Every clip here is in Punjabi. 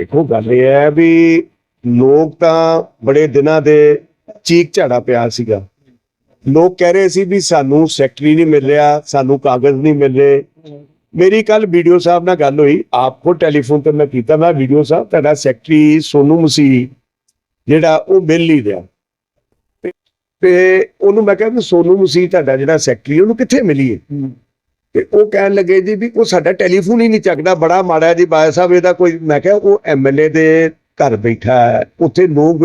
ਦੇਖੋ, ਗੱਲ ਇਹ ਹੈ ਵੀ ਲੋਕ ਤਾਂ ਬੜੇ ਦਿਨਾਂ ਦੇ ਚੀਕ ਝਾੜਾ ਪਿਆ ਸੀਗਾ। ਲੋਕ ਕਹਿ ਰਹੇ ਸੀ ਵੀ ਸਾਨੂੰ ਸੈਕਟਰੀ ਨਹੀਂ ਮਿਲ ਰਿਹਾ, ਸਾਨੂੰ ਕਾਗਜ਼ ਨਹੀਂ ਮਿਲ ਰਹੇ। ਮੇਰੀ ਕੱਲ ਵੀਡੀਓ ਸਾਹਿਬ ਨਾਲ ਗੱਲ ਹੋਈ ਆਪਕੋ ਟੈਲੀਫੋਨ ਤੇ ਮੈਂ ਕੀਤਾ, ਮੈਂ ਵੀਡੀਓ ਸਾਹਿਬ, ਤੁਹਾਡਾ ਸੈਕਟਰੀ ਸੋਨੂ ਮਸੀਹ, ਜਿਹੜਾ ਉਹ ਮਿਲ ਨਹੀਂ ਰਿਹਾ। ਤੇ- ਉਹਨੂੰ ਮੈਂ ਕਿਹਾ ਵੀ ਸੋਨੂ ਮਸੀਹ, ਤੁਹਾਡਾ ਜਿਹੜਾ ਸੈਕਟਰੀ, ਉਹਨੂੰ ਕਿੱਥੇ ਮਿਲੀਏ? ਤੇ ਉਹ ਕਹਿਣ ਲੱਗੇ ਜੀ ਵੀ ਉਹ ਸਾਡਾ ਟੈਲੀਫੋਨ ਹੀ ਨਹੀਂ ਚੱਕਦਾ, ਬੜਾ ਮਾੜਾ ਜੀ ਬਾਇਆ ਸਾਹਿਬ ਇਹਦਾ ਕੋਈ, ਮੈਂ ਕਿਹਾ ਉਹ ਐਮਐਲਏ ਦੇ ਘਰ ਬੈਠਾ ਹੈ, ਉੱਥੇ ਲੋਕ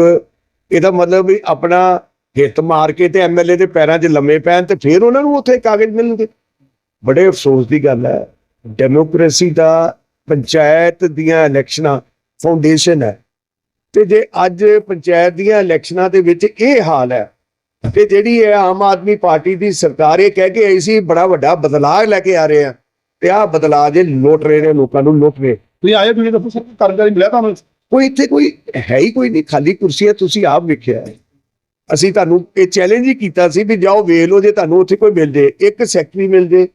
ਇਹਦਾ ਮਤਲਬ ਵੀ ਆਪਣਾ ਹਿੱਤ ਮਾਰ ਕੇ ਤੇ ਐਮਐਲਏ ਦੇ ਪੈਰਾਂ 'ਚ ਲੰਮੇ ਪੈਣ ਤੇ ਫਿਰ ਉਹਨਾਂ ਨੂੰ ਉੱਥੇ ਕਾਗਜ਼ ਮਿਲਣਗੇ। ਬੜੇ ਅਫਸੋਸ ਦੀ ਗੱਲ ਹੈ, ਡੈਮੋਕ੍ਰੇਸੀ ਦਾ ਪੰਚਾਇਤ ਦੀਆਂ ਇਲੈਕਸ਼ਨਾਂ ਫਾਊਂਡੇਸ਼ਨ ਹੈ। ਤੇ ਜੇ ਅੱਜ ਪੰਚਾਇਤ ਦੀਆਂ ਇਲੈਕਸ਼ਨਾਂ ਦੇ ਵਿੱਚ ਇਹ ਹਾਲ ਹੈ ਤੇ ਜਿਹੜੀ ਹੈ ਆਮ ਆਦਮੀ ਪਾਰਟੀ ਦੀ ਸਰਕਾਰ ਇਹ ਕਹਿ ਕੇ ਆਈ ਸੀ ਬੜਾ ਵੱਡਾ ਬਦਲਾਅ ਲੈ ਕੇ ਆ ਰਹੇ ਆ ਤੇ ਆਹ ਬਦਲਾਅ ਜੇ ਲੁੱਟ ਰਹੇ ਨੇ ਲੋਕਾਂ ਨੂੰ ਲੁੱਟ ਰਹੇ ਤੁਸੀਂ ਆਏ ਤੁਸੀਂ ਦੱਸੋ ਸਰ ਕਾਰਗਰੀ ਮਿਲਿਆ ਤੁਹਾਨੂੰ ਕੋਈ ਇੱਥੇ ਕੋਈ ਹੈ ਹੀ ਕੋਈ ਨਹੀਂ ਖਾਲੀ ਕੁਰਸੀ ਹੈ ਤੁਸੀਂ ਆਪ ਵੇਖਿਆ। ਅਸੀਂ ਤੁਹਾਨੂੰ ਇਹ ਚੈਲੰਜ ਹੀ ਕੀਤਾ ਸੀ ਵੀ ਜਾਓ ਵੇਖ ਲਓ ਜੇ ਤੁਹਾਨੂੰ ਉੱਥੇ ਕੋਈ ਮਿਲ ਜੇ ਇੱਕ ਸੈਕਟਰੀ ਮਿਲ ਜੇ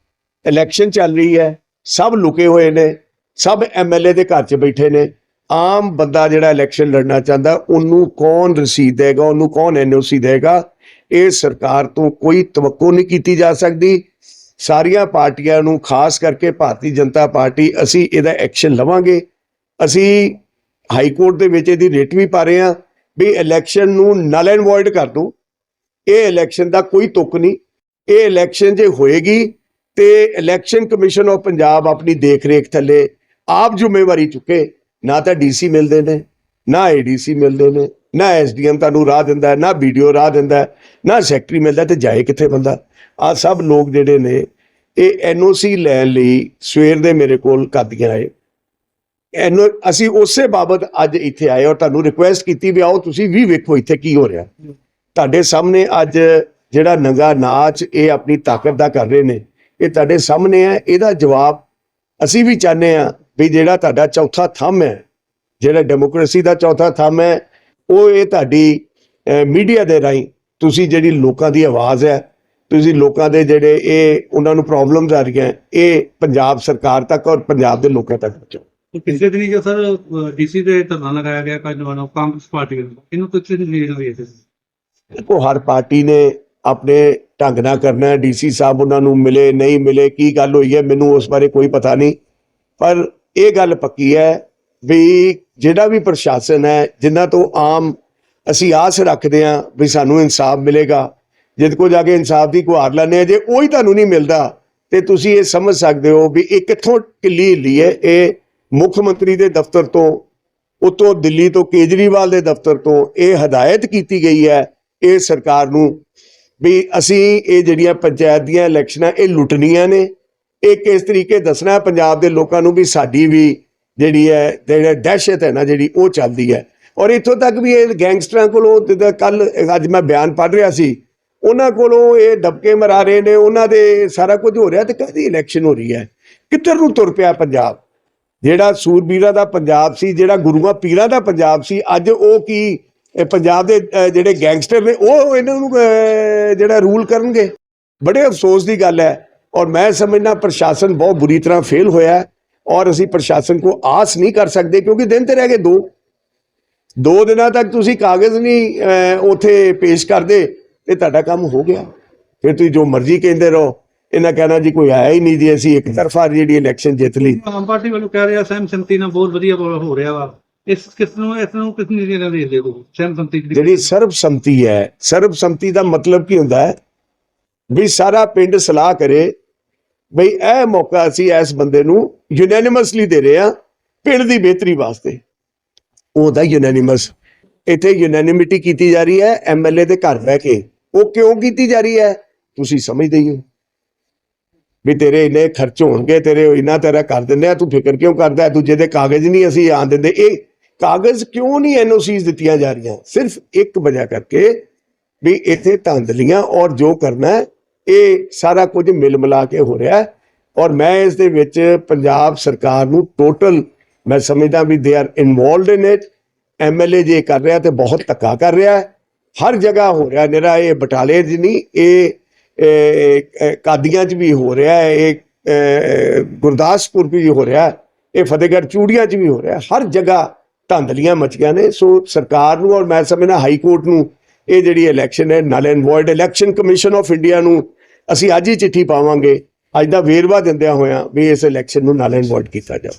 ਇਲੈਕਸ਼ਨ ਚੱਲ ਰਹੀ ਹੈ ਸਭ ਲੁਕੇ ਹੋਏ ਨੇ ਸਭ ਐਮਐਲਏ ਦੇ ਘਰ 'ਚ ਬੈਠੇ ਨੇ ਆਮ ਬੰਦਾ ਜਿਹੜਾ ਇਲੈਕਸ਼ਨ ਲੜਨਾ ਚਾਹੁੰਦਾ ਉਹਨੂੰ ਕੌਣ ਰਸੀਦ ਦੇਗਾ ਉਹਨੂੰ ਕੌਣ ਐਨਓਸੀ ਦੇਗਾ ਇਹ ਸਰਕਾਰ ਤੋਂ ਕੋਈ ਤਵੱਕੋ ਨਹੀਂ ਕੀਤੀ ਜਾ ਸਕਦੀ। ਸਾਰੀਆਂ ਪਾਰਟੀਆਂ ਨੂੰ ਖਾਸ ਕਰਕੇ ਭਾਰਤੀ ਜਨਤਾ ਪਾਰਟੀ, ਅਸੀਂ ਇਹਦਾ ਐਕਸ਼ਨ ਲਵਾਂਗੇ। ਅਸੀਂ ਹਾਈ ਕੋਰਟ ਦੇ ਵਿੱਚ ਇਹਦੀ ਰੇਟ ਵੀ ਪਾ ਰਹੇ ਹਾਂ ਵੀ ਇਲੈਕਸ਼ਨ ਨੂੰ ਨਲ ਐਂਡ ਵੋਇਡ ਕਰ ਦੋ ਇਹ ਇਲੈਕਸ਼ਨ ਦਾ ਕੋਈ ਤੁਕ ਨਹੀਂ। ਇਹ ਇਲੈਕਸ਼ਨ ਜੇ ਹੋਏਗੀ ਤੇ ਇਲੈਕਸ਼ਨ ਕਮਿਸ਼ਨ ਆਫ ਪੰਜਾਬ ਆਪਣੀ ਦੇਖ-ਰੇਖ ਥੱਲੇ ਆਪ ਜ਼ਿੰਮੇਵਾਰੀ ਚੁੱਕੇ। ਨਾ ਤਾਂ ਡੀਸੀ ਮਿਲਦੇ ਨੇ, ਨਾ ਏਡੀਸੀ ਮਿਲਦੇ ਨੇ। ਨਾ ਐਸਡੀਐਮ ਤੁਹਾਨੂੰ ਰਾਹ ਦਿੰਦਾ ਨਾ ਵੀਡੀਓ ਰਾਹ ਦਿੰਦਾ ਨਾ ਸੈਕਟਰੀ ਮਿਲਦਾ ਤੇ ਜਾਏ ਕਿੱਥੇ ਬੰਦਾ। ਆ ਸਭ ਲੋਕ ਜਿਹੜੇ ਨੇ ਇਹ ਐਨਓਸੀ ਲੈਣ ਲਈ ਸਵੇਰ ਦੇ ਮੇਰੇ ਕੋਲ ਕਾਦੀਆਂ ਆਏ। ਇਹਨੂੰ ਅਸੀਂ ਉਸੇ ਬਾਬਤ ਅੱਜ ਇੱਥੇ ਆਏ ਔਰ ਤੁਹਾਨੂੰ ਰਿਕੁਐਸਟ ਕੀਤੀ ਵੀ ਆਓ ਤੁਸੀਂ ਵੀ ਵੇਖੋ ਇੱਥੇ ਕੀ ਹੋ ਰਿਹਾ। ਤੁਹਾਡੇ ਸਾਹਮਣੇ ਅੱਜ ਜਿਹੜਾ ਨੰਗਾ ਨਾਚ ਇਹ ਆਪਣੀ ਤਾਕਤ ਦਾ ਕਰ ਰਹੇ ਨੇ ਇਹ ਤੁਹਾਡੇ ਸਾਹਮਣੇ ਹੈ ਇਹਦਾ ਜਵਾਬ ਅਸੀਂ ਵੀ ਚਾਹੁੰਦੇ ਆ ਵੀ ਜਿਹੜਾ ਤੁਹਾਡਾ ਚੌਥਾ ਥੰਮ ਹੈ ਜਿਹੜਾ ਡੈਮੋਕ੍ਰੇਸੀ ਦਾ ਚੌਥਾ ਥੰਮ ਹੈ ਉਹ ਇਹ ਤੁਹਾਡੀ ਮੀਡੀਆ ਦੇ ਰਾਹੀਂ ਤੁਸੀਂ ਜਿਹੜੀ ਲੋਕਾਂ ਦੀ ਆਵਾਜ਼ ਹੈ ਤੁਸੀਂ ਲੋਕਾਂ ਦੇ ਜਿਹੜੇ ਇਹ ਉਹਨਾਂ ਨੂੰ ਪ੍ਰੋਬਲਮਸ ਆ ਰਹੀਆਂ ਇਹ ਪੰਜਾਬ ਸਰਕਾਰ ਤੱਕ ਔਰ ਪੰਜਾਬ ਦੇ ਲੋਕਾਂ ਤੱਕ ਪਹੁੰਚਾਓ। ਪਿਛਲੇ ਦਿਨੀ ਜੋ ਸਰ ਡੀਸੀ ਦੇ ਧਰਨਾ ਲਗਾਇਆ ਗਿਆ ਕਾਂਗਰਸ ਕਾਂਗਰਸ ਪਾਰਟੀ ਇਹਨੂੰ ਤੁਸੀਂ ਲੀਡ ਲਈ ਸੀ ਦੇਖੋ ਹਰ ਪਾਰਟੀ ਨੇ ਆਪਣੇ ਢੰਗ ਨਾਲ ਕਰਨਾ ਡੀਸੀ ਸਾਹਿਬ ਉਹਨਾਂ ਨੂੰ ਮਿਲੇ ਨਹੀਂ ਮਿਲੇ ਕੀ ਗੱਲ ਹੋਈ ਹੈ ਮੈਨੂੰ ਉਸ ਬਾਰੇ ਕੋਈ ਪਤਾ ਨਹੀਂ। ਪਰ ਇਹ ਗੱਲ ਪੱਕੀ ਹੈ ਵੀ ਜਿਹੜਾ ਵੀ ਪ੍ਰਸ਼ਾਸਨ ਹੈ ਜਿਨ੍ਹਾਂ ਤੋਂ ਆਮ ਅਸੀਂ ਆਸ ਰੱਖਦੇ ਹਾਂ ਵੀ ਸਾਨੂੰ ਇਨਸਾਫ ਮਿਲੇਗਾ ਜਿੱਦ ਕੋ ਜਾ ਕੇ ਇਨਸਾਫ ਦੀ ਗੁਹਾਰ ਲਾਉਂਦੇ ਆ ਜੇ ਉਹ ਤੁਹਾਨੂੰ ਨਹੀਂ ਮਿਲਦਾ, ਤੇ ਤੁਸੀਂ ਇਹ ਸਮਝ ਸਕਦੇ ਹੋ ਵੀ ਇਹ ਕਿੱਥੋਂ ਕਿੱਲੀ ਹਿੱਲੀ ਹੈ। ਇਹ ਮੁੱਖ ਮੰਤਰੀ ਦੇ ਦਫ਼ਤਰ ਤੋਂ, ਉਤੋਂ ਦਿੱਲੀ ਤੋਂ, ਕੇਜਰੀਵਾਲ ਦੇ ਦਫ਼ਤਰ ਤੋਂ ਇਹ ਹਦਾਇਤ ਕੀਤੀ ਗਈ ਹੈ, ਇਹ ਸਰਕਾਰ ਨੂੰ ਵੀ ਅਸੀਂ ਇਹ ਜਿਹੜੀਆਂ ਪੰਚਾਇਤ ਦੀਆਂ ਇਲੈਕਸ਼ਨਾਂ, ਇਹ ਲੁੱਟਣੀਆਂ ਨੇ। ਇਹ ਕਿਸ ਤਰੀਕੇ ਦੱਸਣਾ ਪੰਜਾਬ ਦੇ ਲੋਕਾਂ ਨੂੰ ਵੀ ਸਾਡੀ ਵੀ ਜਿਹੜੀ ਹੈ, ਜਿਹੜਾ ਦਹਿਸ਼ਤ ਹੈ ਨਾ, ਜਿਹੜੀ ਉਹ ਚੱਲਦੀ ਹੈ। ਔਰ ਇੱਥੋਂ ਤੱਕ ਵੀ ਇਹ ਗੈਂਗਸਟਰਾਂ ਕੋਲੋਂ ਜਿੱਦਾਂ ਕੱਲ ਅੱਜ ਮੈਂ ਬਿਆਨ ਪੜ੍ਹ ਰਿਹਾ ਸੀ, ਉਹਨਾਂ ਕੋਲੋਂ ਇਹ ਡਬਕੇ ਮਰਾ ਰਹੇ ਨੇ, ਉਹਨਾਂ ਦੇ ਸਾਰਾ ਕੁਝ ਹੋ ਰਿਹਾ ਤੇ ਕਦੀ ਇਲੈਕਸ਼ਨ ਹੋ ਰਹੀ ਹੈ? ਕਿੱਧਰ ਨੂੰ ਤੁਰ ਪਿਆ ਪੰਜਾਬ? ਜਿਹੜਾ ਸੂਰਬੀਰਾਂ ਦਾ ਪੰਜਾਬ ਸੀ, ਜਿਹੜਾ ਗੁਰੂਆਂ ਪੀਰਾਂ ਦਾ ਪੰਜਾਬ ਸੀ, ਅੱਜ ਉਹ ਕੀ ਪੰਜਾਬ ਦੇ ਜਿਹੜੇ ਗੈਂਗਸਟਰ ਨੇ, ਉਹ ਇਹਨਾਂ ਨੂੰ ਜਿਹੜਾ ਰੂਲ ਕਰਨਗੇ? ਬੜੇ ਅਫਸੋਸ ਦੀ ਗੱਲ ਹੈ। ਔਰ ਮੈਂ ਸਮਝਣਾ ਪ੍ਰਸ਼ਾਸਨ ਬਹੁਤ ਬੁਰੀ ਤਰ੍ਹਾਂ ਫੇਲ ਹੋਇਆ ਔਰ ਅਸੀਂ ਪ੍ਰਸ਼ਾਸਨ ਕੋ ਆਸ ਨਹੀਂ ਕਰ ਸਕਦੇ ਕਿਉਂਕਿ ਦਿਨ ਤੇ ਰਹਿ ਗਏ ਦੋ। ਦੋ ਦਿਨਾਂ ਤੱਕ ਤੁਸੀਂ ਕਾਗਜ਼ ਨਹੀਂ ਉੱਥੇ ਪੇਸ਼ ਕਰਦੇ ਤੇ ਤੁਹਾਡਾ ਕੰਮ ਹੋ ਗਿਆ। ਫਿਰ ਤੁਸੀਂ ਜੋ ਮਰਜ਼ੀ ਕਹਿੰਦੇ ਰਹੋ। ਇਹਨਾਂ ਕਹਿਣਾ ਜੀ ਕੋਈ ਆਇਆ ਹੀ ਨਹੀਂ ਜੀ ਅਸੀਂ ਇੱਕ ਤਰਫਾ ਜਿਹੜੀ ਇਲੈਕਸ਼ਨ ਜਿੱਤ ਲਈ। ਆਮ ਪਾਰਟੀ ਵੱਲੋਂ ਕਹਿ ਰਿਹਾ ਸਹਿਮ ਸੰਮਤੀ ਨਾਲ ਬਹੁਤ ਵਧੀਆ ਹੋ ਰਿਹਾ ਵਾ। ਇਸ ਕਿਸ ਨੂੰ ਇਸ ਨੂੰ ਕਿਸ ਨੇ ਜਿਹੜਾ ਦੇ ਦੇਖੋ ਸਹਿਮ ਸੰਮਤੀ ਦੀ ਜਿਹੜੀ ਸਰਬਸੰਮਤੀ ਹੈ ਸਰਬਸੰਮਤੀ ਦਾ ਮਤਲਬ ਕੀ ਹੁੰਦਾ ਹੈ? ਵੀ ਸਾਰਾ ਪਿੰਡ ਸਲਾਹ ਕਰੇ ਬਈ ਇਹ ਮੌਕਾ ਅਸੀਂ ਇਸ ਬੰਦੇ ਨੂੰ ਯੂਨੈਨਿਮਸਲੀ ਦੇ ਰਹੇ ਹਾਂ ਪਿੰਡ ਦੀ ਬਿਹਤਰੀ ਵਾਸਤੇ। ਉਹਦਾ ਯੂਨੈਨਿਮਸ ਇੱਥੇ ਯੂਨੈਨਿਮਿਟੀ ਕੀਤੀ ਜਾ ਰਹੀ ਹੈ ਐਮਐਲਏ ਦੇ ਘਰ ਬਹਿ ਕੇ। ਉਹ ਕਿਉਂ ਕੀਤੀ ਜਾ ਰਹੀ ਹੈ? ਤੁਸੀਂ ਸਮਝਦੇ ਹੀ ਹੋ। ਵੀ ਤੇਰੇ ਇੰਨੇ ਖਰਚ ਹੋਣਗੇ ਤੇਰੇ ਇੰਨਾ ਤੇਰਾ ਕਰ ਦਿੰਦੇ ਆ ਤੂੰ ਫਿਕਰ ਕਿਉਂ ਕਰਦਾ ਦੂਜੇ ਦੇ ਕਾਗਜ਼ ਨਹੀਂ ਅਸੀਂ ਆਣ ਦਿੰਦੇ। ਇਹ ਕਾਗਜ਼ ਕਿਉਂ ਨਹੀਂ ਐਨਓਸੀਜ਼ ਦਿੱਤੀਆਂ ਜਾ ਰਹੀਆਂ? ਸਿਰਫ ਇੱਕ ਵਜ੍ਹਾ ਕਰਕੇ ਵੀ ਇੱਥੇ ਧੰਦਲੀਆਂ ਔਰ ਜੋ ਕਰਨਾ ਹੈ, ਇਹ ਸਾਰਾ ਕੁਝ ਮਿਲ ਮਿਲਾ ਕੇ ਹੋ ਰਿਹਾ ਔਰ ਮੈਂ ਇਸ ਦੇ ਵਿੱਚ ਪੰਜਾਬ ਸਰਕਾਰ ਨੂੰ ਟੋਟਲ ਮੈਂ ਸਮਝਦਾ ਵੀ they are involved in it MLA ਜੇ ਕਰ ਰਿਹਾ ਤੇ ਬਹੁਤ ਧੱਕਾ ਕਰ ਰਿਹਾ ਹਰ ਜਗ੍ਹਾ ਹੋ ਰਿਹਾ ਨਿਰਾ ਇਹ ਬਟਾਲੇ 'ਚ ਨਹੀਂ, ਇਹ ਕਾਦੀਆਂ 'ਚ ਵੀ ਹੋ ਰਿਹਾ ਇਹ ਗੁਰਦਾਸਪੁਰ ਵੀ ਹੋ ਰਿਹਾ ਇਹ ਫਤਿਹਗੜ੍ਹ ਚੂੜੀਆਂ 'ਚ ਵੀ ਹੋ ਰਿਹਾ ਹਰ ਜਗ੍ਹਾ ਧਾਂਦਲੀਆਂ ਮਚੀਆਂ ਨੇ। ਸੋ ਸਰਕਾਰ ਨੂੰ ਔਰ ਮੈਂ ਸਮਝਣਾ ਹਾਈ ਕੋਰਟ ਨੂੰ ਇਹ ਜਿਹੜੀ ਇਲੈਕਸ਼ਨ ਹੈ null and void election commission of India ਨੂੰ ਅਸੀਂ ਅੱਜ ਹੀ ਚਿੱਠੀ ਪਾਵਾਂਗੇ। ਅੱਜ ਦਾ ਵੇਰਵਾ ਦਿੰਦਿਆਂ ਹੋਇਆਂ ਵੀ ਇਸ ਇਲੈਕਸ਼ਨ ਨੂੰ ਨਲ ਐਂਡ ਵੋਇਡ ਕੀਤਾ ਜਾਵੇ।